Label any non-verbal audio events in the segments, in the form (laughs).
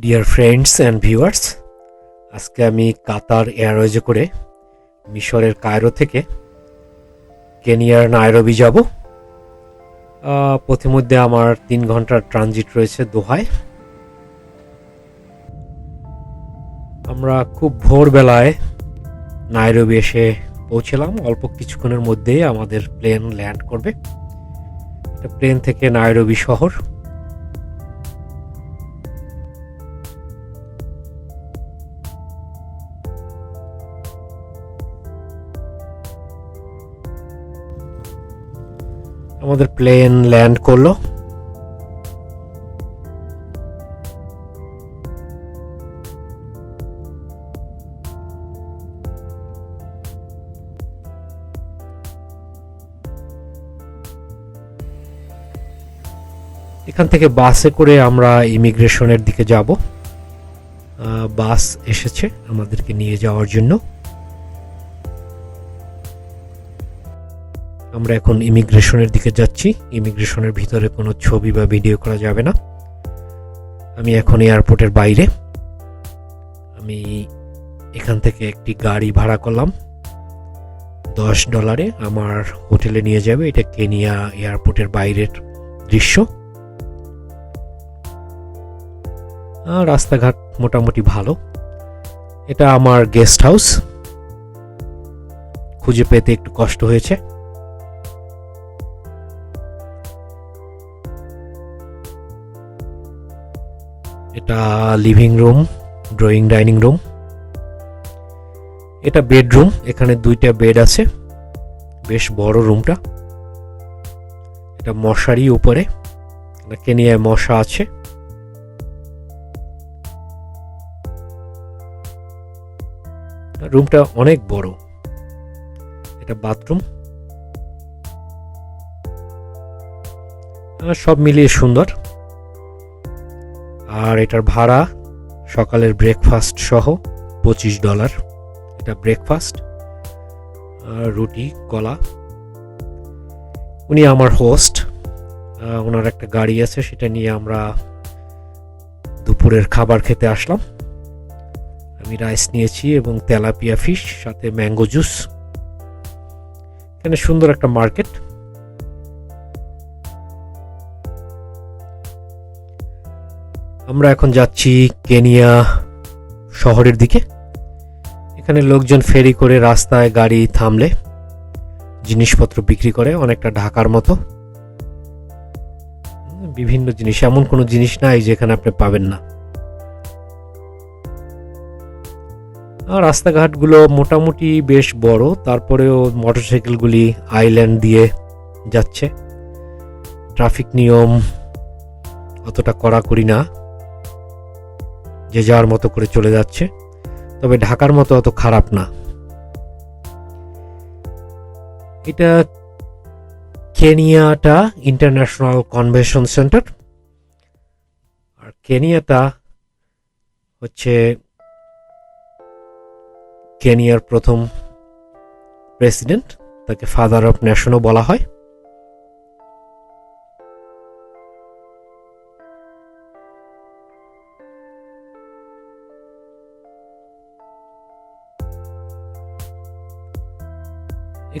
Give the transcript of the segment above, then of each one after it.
Dear friends and viewers আজকে আমি কাতার এয়ারওয়েজে করে মিশরের কায়রো থেকে কেনিয়ার নাইরবি যাব। পথিমধ্যে আমার তিন ঘণ্টার ট্রানজিট রয়েছে দোহায়। আমরা খুব ভোরবেলায় নাইরবি এসে পৌঁছলাম। অল্প কিছুক্ষণের মধ্যেই আমাদের প্লেন ল্যান্ড করবে। প্লেন থেকে নাইরবি শহর। আমাদের প্লেন ল্যান্ড করল। এখান থেকে বাসে করে আমরা ইমিগ্রেশনের দিকে যাব। বাস এসেছে আমাদেরকে নিয়ে যাওয়ার জন্য। আমরা এখন ইমিগ্রেশনের দিকে যাচ্ছি। ইমিগ্রেশনের ভিতরে কোনো ছবি বা ভিডিও করা যাবে না। আমি এখন এয়ারপোর্টের বাইরে। আমি এখান থেকে একটি গাড়ি ভাড়া করলাম। দশ ডলারে আমার হোটেলে নিয়ে যাবে। এটা কেনিয়া এয়ারপোর্টের বাইরের দৃশ্য। রাস্তাঘাট মোটামুটি ভালো। এটা আমার গেস্ট হাউস খুঁজে পেতে একটু কষ্ট হয়েছে। এটা living room drawing dining room এটা বেডরুম এখানে দুইটা বেড আছে, বেশ বড় রুমটা এটা মশারি উপরে কেনিয়ায় মশা আছে। রুমটা অনেক বড়। এটা বাথরুম সব মিলিয়ে সুন্দর। আর এটার ভাড়া সকালের ব্রেকফাস্ট সহ পঁচিশ ডলার এটা ব্রেকফাস্ট রুটি, কলা। উনি আমার হোস্ট ওনার একটা গাড়ি আছে, সেটা নিয়ে আমরা দুপুরের খাবার খেতে আসলাম। আমি রাইস নিয়েছি এবং তেলাপিয়া ফিশ সাথে ম্যাঙ্গো জুস এখানে সুন্দর একটা মার্কেট আমরা এখন যাচ্ছি কেনিয়া শহরের দিকে। এখানে লোকজন ফেরি করে রাস্তায় গাড়ি থামলে, জিনিসপত্র বিক্রি করে, অনেকটা ঢাকার মতো। বিভিন্ন জিনিস, এমন কোনো জিনিস নাই যেখানে আপনি পাবেন না। আর রাস্তাঘাটগুলো মোটামুটি বেশ বড়, তারপরেও মোটরসাইকেলগুলি আইল্যান্ড দিয়ে যাচ্ছে। ট্রাফিক নিয়ম অতটা কড়াকড়ি না। যে যার মতো করে চলে যাচ্ছে। তবে ঢাকার মতো অত খারাপ না। এটা কেনিয়াটা ইন্টারন্যাশনাল কনভেনশন সেন্টার আর কেনিয়াটা হচ্ছে কেনিয়ার প্রথম প্রেসিডেন্ট, তাকে ফাদার অফ ন্যাশনও বলা হয়।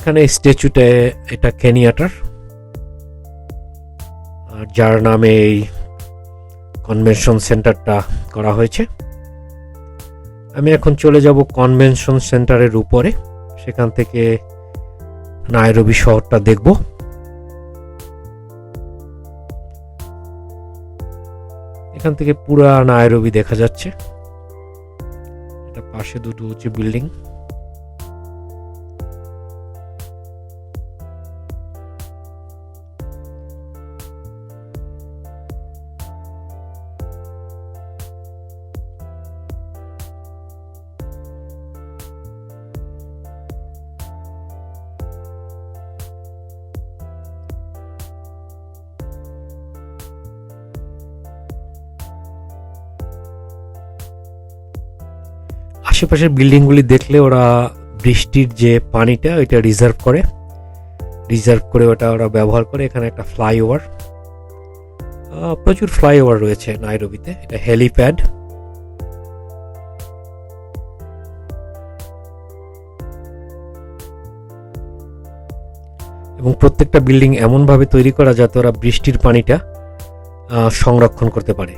এখানে স্ট্যাচুতে এটা কেনিয়াটার যার নামে এই কনভেনশন সেন্টারটা করা হয়েছে। আমি এখন চলে যাব কনভেনশন সেন্টারের উপরে। সেখান থেকে নাইরবি শহরটা দেখব। এখান থেকে পুরা নাইরবি দেখা যাচ্ছে। এটা পাশে দুটো হচ্ছে বিল্ডিং। আশেপাশের বিল্ডিংগুলি দেখলে ওরা বৃষ্টির যে পানিটা, ওইটা রিজার্ভ করে। রিজার্ভ করে ওটা ওরা ব্যবহার করে। এখানে একটা ফ্লাইওভার প্রচুর ফ্লাইওভার রয়েছে নাইরবিতে। এটা হেলিপ্যাড এবং প্রত্যেকটা বিল্ডিং এমনভাবে তৈরি করা যাতে ওরা বৃষ্টির পানিটা সংরক্ষণ করতে পারে।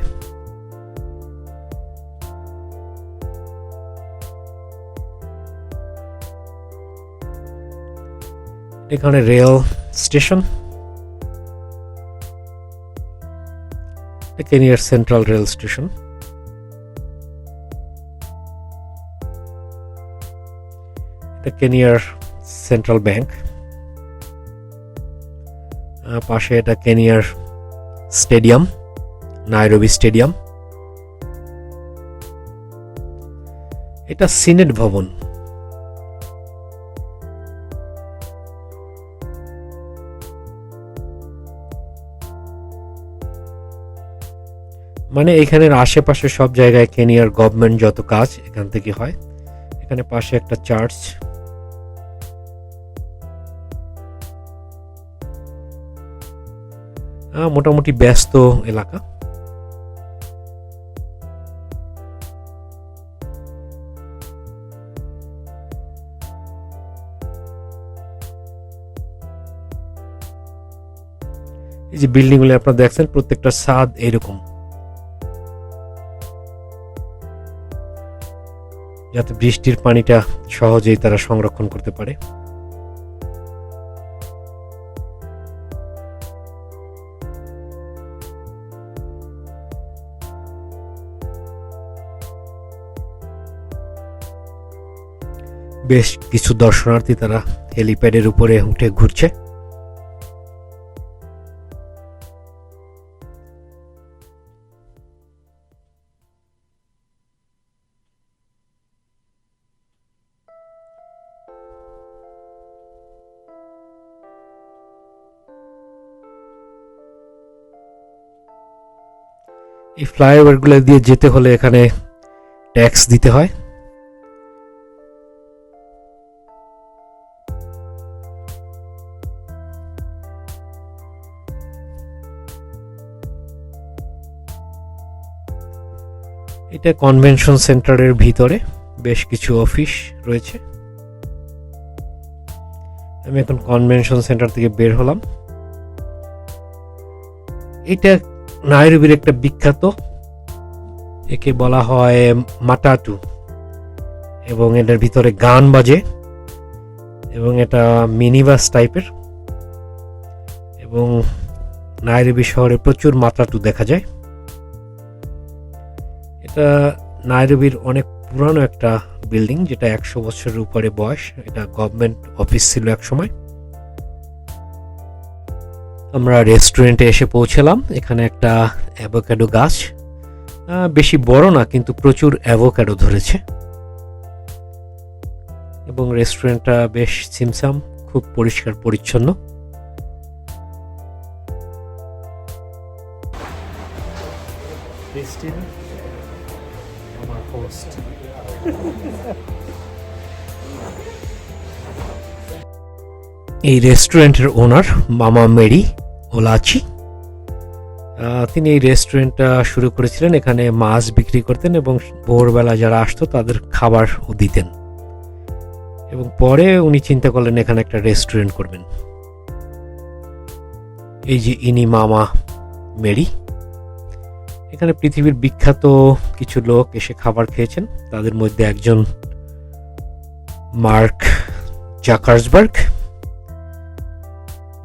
এখানে রেল স্টেশন কেনিয়ার সেন্ট্রাল রেল স্টেশন এটা কেনিয়ার সেন্ট্রাল ব্যাংক পাশে এটা কেনিয়ার স্টেডিয়াম নাইরবি স্টেডিয়াম এটা সিনেট ভবন মানে এখানের আশেপাশে সব জায়গায় কেনিয়ার গভর্নমেন্ট যত কাজ এখান থেকে হয়। এখানে পাশে একটা চার্চ মোটামুটি ব্যস্ত এলাকা। এই যে বিল্ডিংগুলো আপনারা দেখছেন, প্রত্যেকটা ছাদ এরকম। যাতে বৃষ্টির পানিটা সহজেই তারা সংরক্ষণ করতে পারে। বেশ কিছু দর্শনার্থী তারা হেলিপ্যাডের উপরে উঠে ঘুরছে। এই ফ্লাইওভারগুলো দিয়ে যেতে হলে এখানে ট্যাক্স দিতে হয়। এটা কনভেনশন সেন্টারের ভিতরে বেশ কিছু অফিস রয়েছে। আমি এখন কনভেনশন সেন্টার থেকে বের হলাম। এটা নাইরুবির একটা বিখ্যাত, একে বলা হয় মাটাটু, এবং এটার ভিতরে গান বাজে, এবং এটা মিনিবাস টাইপের, এবং নাইরুবি শহরে প্রচুর মাটাটু দেখা যায়। এটা নাইরুবির অনেক পুরানো একটা বিল্ডিং, যেটা একশো বছরের উপরে বয়স, এটা গভর্নমেন্ট অফিস ছিল এক সময়। আমরা রেস্টুরেন্টে এসে পৌঁছলাম। এখানে একটা অ্যাভোক্যাডো গাছ। বেশি বড় না, কিন্তু প্রচুর অ্যাভোক্যাডো ধরেছে। এবং রেস্টুরেন্টটা বেশ সিমসাম, খুব পরিষ্কার, পরিচ্ছন্ন। আমার হোস্ট (laughs) এই রেস্টুরেন্টের ওনার মামা মেরি ওলাচি। তিনি এই রেস্টুরেন্টটা শুরু করেছিলেন, এখানে মাছ বিক্রি করতেন এবং ভোরবেলা যারা আসতো তাদের খাবার দিতেন। এবং পরে উনি চিন্তা করলেন, এখানে একটা রেস্টুরেন্ট করবেন। এই যে ইনি মামা মেরি। এখানে পৃথিবীর বিখ্যাত কিছু লোক এসে খাবার খেয়েছেন। তাদের মধ্যে একজন মার্ক জাকার্সবার্গ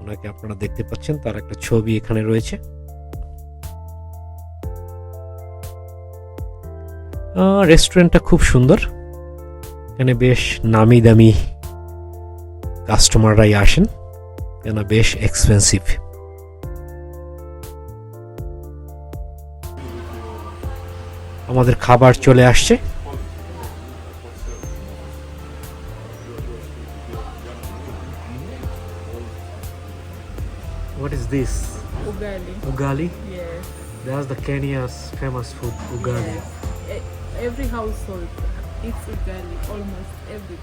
ওনাকে আপনারা দেখতে পাচ্ছেন, তার একটা ছবি এখানে রয়েছে। রেস্টুরেন্টটা খুব সুন্দর। এখানে বেশ নামি দামি কাস্টমাররাই আসেন। কেন বেশ এক্সপেন্সিভ আমাদের খাবার চলে আসছে। What is this? Ugali. Ugali? Yes. That's the Kenya's famous food, ugali. Yes. Every household eats ugali, almost every.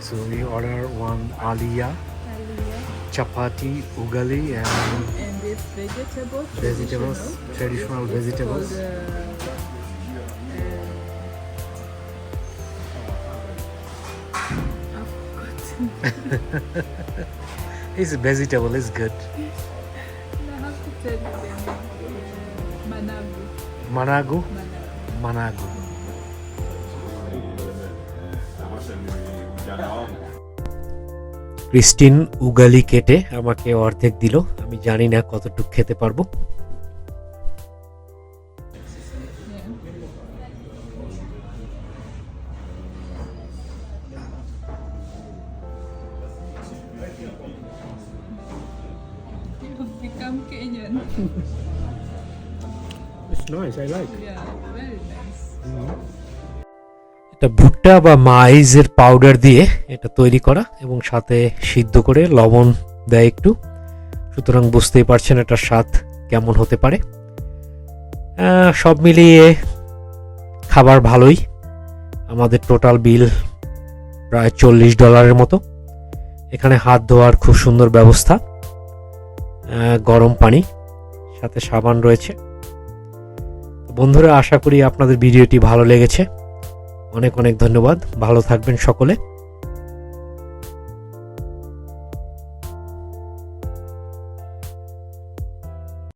So we order one alia, Hallelujah. chapati, ugali, and And this vegetable. vegetables, traditional It's vegetables. Called, uh, uh, (laughs) I've forgotten. (laughs) It's vegetable, it's good. I have to tell you the name. Managu. Managu, Managu. Christine ugali কেটে আমাকে অর্ধেক দিল আমি জানি না কতটুকু খেতে পারব nice, I like. Yeah, very nice. এটা ভুট্টা বা মাইজের পাউডার দিয়ে এটা তৈরি করা এবং সাথে সিদ্ধ করে লবণ দেয় একটু। সুতরাং বুঝতেই পারছেন এটার স্বাদ কেমন হতে পারে। সব মিলিয়ে খাবার ভালোই। আমাদের টোটাল বিল প্রায় চল্লিশ ডলারের মতো। এখানে হাত ধোয়ার খুব সুন্দর ব্যবস্থা। গরম পানি সাথে সাবান রয়েছে। বন্ধুরা আশা করি আপনাদের ভিডিওটি ভালো লেগেছে। অনেক অনেক ধন্যবাদ। ভালো থাকবেন সকলে।